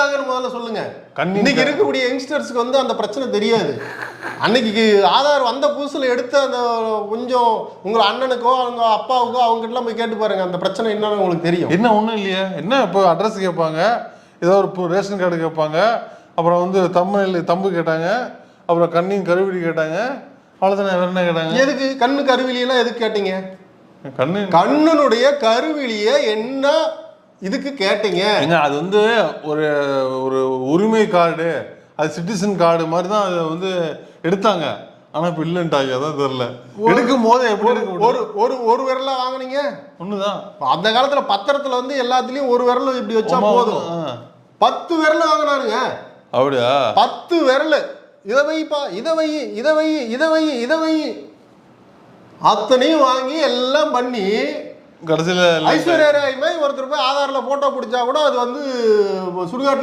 எடுத்தாங்கன்னு முதல்ல சொல்லுங்க. இன்னைக்கு இருக்கக்கூடிய யங்ஸ்டர்ஸ்க்கு வந்து அந்த பிரச்சனை தெரியாது. அன்னைக்கு ஆதார் வந்த புதுசுல எடுத்த அந்த கொஞ்சம் உங்க அண்ணனுக்கோ அவங்க அப்பாவுக்கோ அவங்க கிட்டலாம் போய் கேட்டு பாருங்க. அந்த பிரச்சனை என்னன்னு உங்களுக்கு தெரியும். என்ன ஒன்றும் இல்லையே. என்ன இப்போ அட்ரஸ் கேட்பாங்க? ஏதோ ஒரு ரேஷன் கார்டு கேட்பாங்க. அப்புறம் வந்து தம்பு தம்பு கேட்டாங்க. அப்புறம் கண்ணின் கருவிடி கேட்டாங்க. அவ்வளோதானே வேற என்ன கேட்டாங்க? எதுக்கு? கண்ணு கருவிலியெல்லாம் எதுக்கு கேட்டீங்க? கண்ணு கண்ணனுடைய கருவிலிய என்ன இதுக்கு கேட்டீங்க. ஏங்க அது வந்து ஒரு ஒரு உரிமை கார்டு அது சிட்டிசன் கார்டு மாதிரி தான் அதை வந்து எடுத்தாங்க. ஆனா இப்போ இல்லைன்ட்டாங்க அதான் தெரியல. எடுக்கும் போது எப்படி ஒரு ஒரு ஒரு விரல வாங்குனீங்க? ஒண்ணுதான். அந்த காலத்துல பத்திரத்துல வந்து எல்லாத்துலயும் ஒரு விரல் இப்படி வச்சா போதும். பத்து விரல் வாங்கினானுங்க அப்படியா? பத்து விரல். இதை வைப்பா இதை வை இதை வை இதை வை இதை வை. அத்தனையும் வாங்கி எல்லாம் பண்ணி கடைசியில ஐஸ்வர்யா ராய் மாதிரி ஒருத்தர் போய் ஆதார்ல போட்டோ பிடிச்சா கூட அது வந்து சுடுகாட்டு